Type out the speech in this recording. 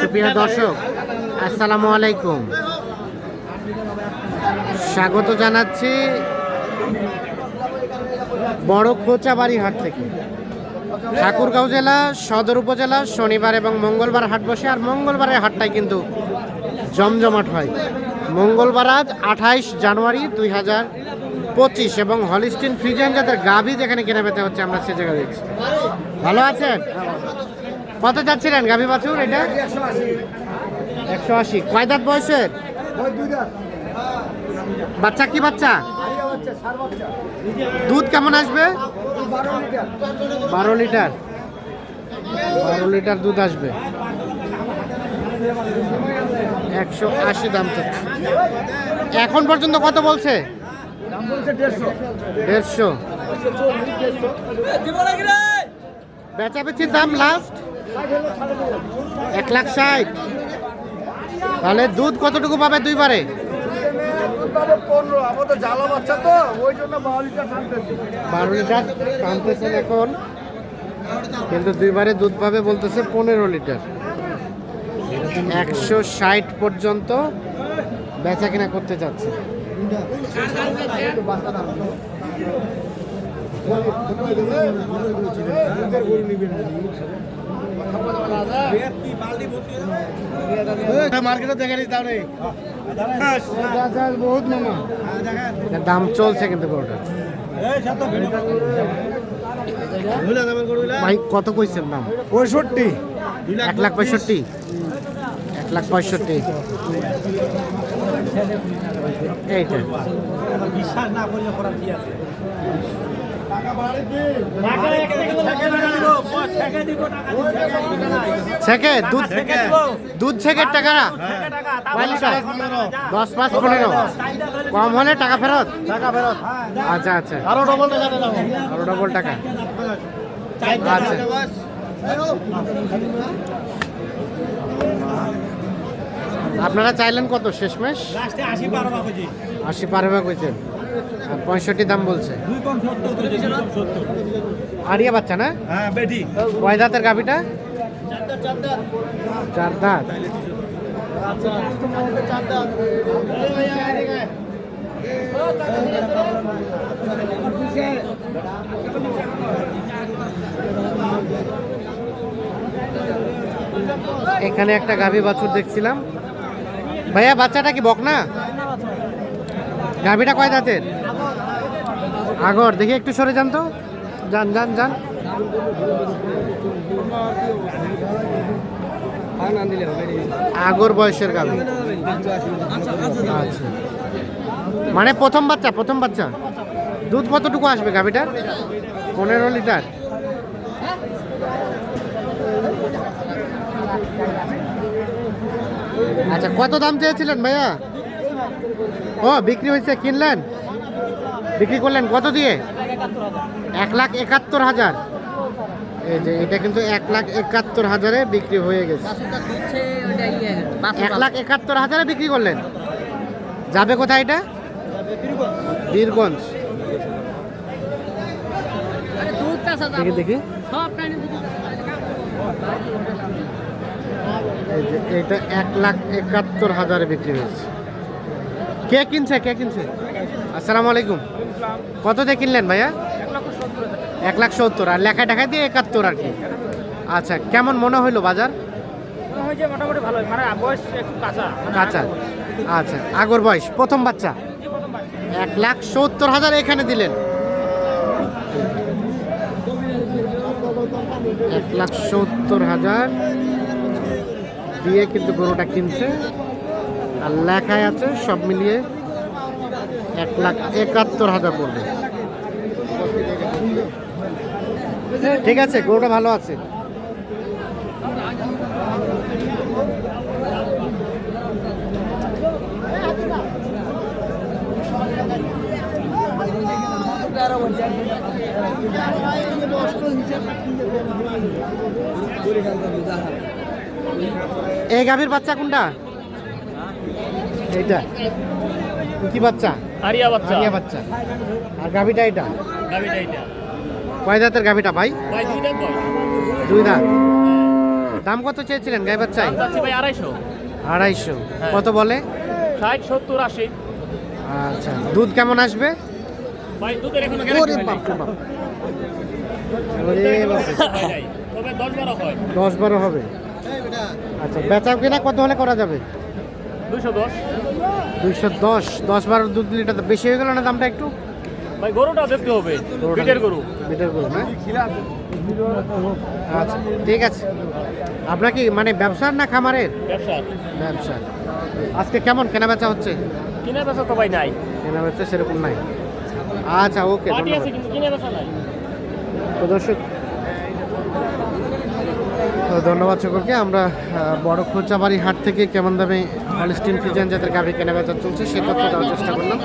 সুপ্রিয় দর্শক, আসসালামু আলাইকুম। স্বাগত জানাচ্ছি বড় খোঁচাবাড়ি হাট থেকে। ঠাকুরগাঁও জেলা, সদর উপজেলা, শনিবার এবং মঙ্গলবার হাট বসে, আর মঙ্গলবারের হাটটাই কিন্তু জমজমাট হয়। মঙ্গলবার আজ আঠাইশ জানুয়ারি দুই হাজার পঁচিশ, এবং হলিস্টিন ফ্রিজেন যাদের গাভি যেখানে কেনা পেতে হচ্ছে, আমরা সে জায়গায় দেখছি। ভালো আছেন? কত যাচ্ছিলেন গাভি বাছুর এটা? একশো আশি। কয় দাঁত বয়সের? বাচ্চা কি বাচ্চা? দুধ কেমন আসবে? বারো লিটার। বারো লিটার দুধ আসবে। একশো আশি দাম চাচ্ছে এখন পর্যন্ত কত বলছে? দেড়শো। বেচা বেচির দাম লাস্ট এক লাখ ষাট। তাহলে দুধ কতটুকু পাবে দুইবারে? বারো লিটার টানতেছেন এখন। কিন্তু দুইবারে দুধ পাবে বলতেছে পনেরো লিটার। একশো ষাট পর্যন্ত বেচা কিনা করতে যাচ্ছে। মার্কেটে দেখে বহুত মামা দাম চলছে কিন্তু গরুটা। ভাই কত কইছেন দাম? পঁয়ষট্টি। এক লাখ পঁয়ষট্টি? এক লাখ পঁয়ষট্টি। এইটা। ছেকে দুধ দুধ ছেকের টাকা না? দশ পাঁচ পনেরো। কম হলে টাকা ফেরত? টাকা ফেরত। আচ্ছা আচ্ছা। আরও ডবল টাকা আরও ডবল টাকা। আচ্ছা। আপনারা চাইলেন কত? শেষমেশ? আশি পার হবে কইছেন পঁয়ষট্টি দাম বলছে। আরিয়া বাচ্চা না? হ্যাঁ বেটি কয় দাঁতের গাভিটা? চার দাঁত। এখানে একটা গাভী বাছুর দেখছিলাম। ভাইয়া বাচ্চাটা কি বক না গাভীটা কয় দাঁতের? আগর, দেখি একটু সরে যান তো। যান যান যান। আগর বয়সের গাভী। আচ্ছা। মানে প্রথম বাচ্চা প্রথম বাচ্চা? দুধ কতটুকু আসবে গাভীটার? পনেরো লিটার। আচ্ছা কত দাম চেয়েছিলেন ভাইয়া? ও, বিক্রি হয়েছে, কিনলেন? বিক্রি করলেন কত দিয়ে? এক লাখ একাত্তর হাজার। এই যে, এটা কিন্তু এক লাখ একাত্তর হাজারে বিক্রি হয়ে গেছে। এক লাখ একাত্তর হাজারে বিক্রি করলেন। যাবে কোথায় এটা? বীরগঞ্জ। দেখি দেখি। এটা এক লাখ একাত্তর হাজারে বিক্রি হয়েছে। কে কিনছে কে কিনছে? আসসালামু আলাইকুম। কত দিয়ে কিনলেন ভাইয়া? এক লাখ সত্তর। আর লেখা টাকা দিয়ে একাত্তর আর কি। আচ্ছা কেমন মনে হইল বাজার? মোটামুটি ভালো মানে বয়স একটু কাঁচা। কাঁচা। আচ্ছা আগর বয়স প্রথম বাচ্চা। এক লাখ সত্তর হাজার এখানে দিলেন। এক লাখ সত্তর হাজার দিয়ে কিন্তু গরুটা কিনছে। আর লেখায় আছে, সব মিলিয়ে এক লাখ একাত্তর হাজার পড়বে। ঠিক আছে, গরুটা ভালো আছে। এই গাভীর বাচ্চা কোনটা? এইটা? কি বাচ্চা? আরিয়া বাচ্চা। আরিয়া বাচ্চা। আর গাভীটা এটা গাবিটা এটা কয় দাঁতের গাভীটা ভাই? দুই দাঁত দাম কত চেয়েছিলেন গাই বাচ্চাই ভাই আড়াইশো। আড়াইশো। হ্যাঁ। কত বলে? ষাট সত্তর আশি। আচ্ছা। দুধ কেমন আসবে? ভাই দুধের এখনও দশ বারো হবে। আচ্ছা বেচা কিনা কত হলে করা যাবে? দুশো দশ। দুইশো দশ দশ বারো দুধ লিটার বেশি হয়ে গেল না দামটা একটু? ভাই গরুটা দেখতে হবে। গরু। লিটার গরু না? আচ্ছা ঠিক আছে। আপনার কি মানে ব্যবসার না খামারের? ব্যবসা। ব্যবসা। আজকে কেমন কেনা বেচা হচ্ছে? কিনে বেচা তো ভাই নাই। কেনা বেচা সেরকম নাই। আচ্ছা ওকে ধন্যবাদ। তো দর্শক ধন্যবাদ সকলকে। আমরা বড় খোঁচাবাড়ি হাট থেকে কেমন দামে হলিস্টিন ফ্রিজেন যাদের গাভি কেনাবেচা চলছে, সে তথ্য দেওয়ার চেষ্টা করলাম।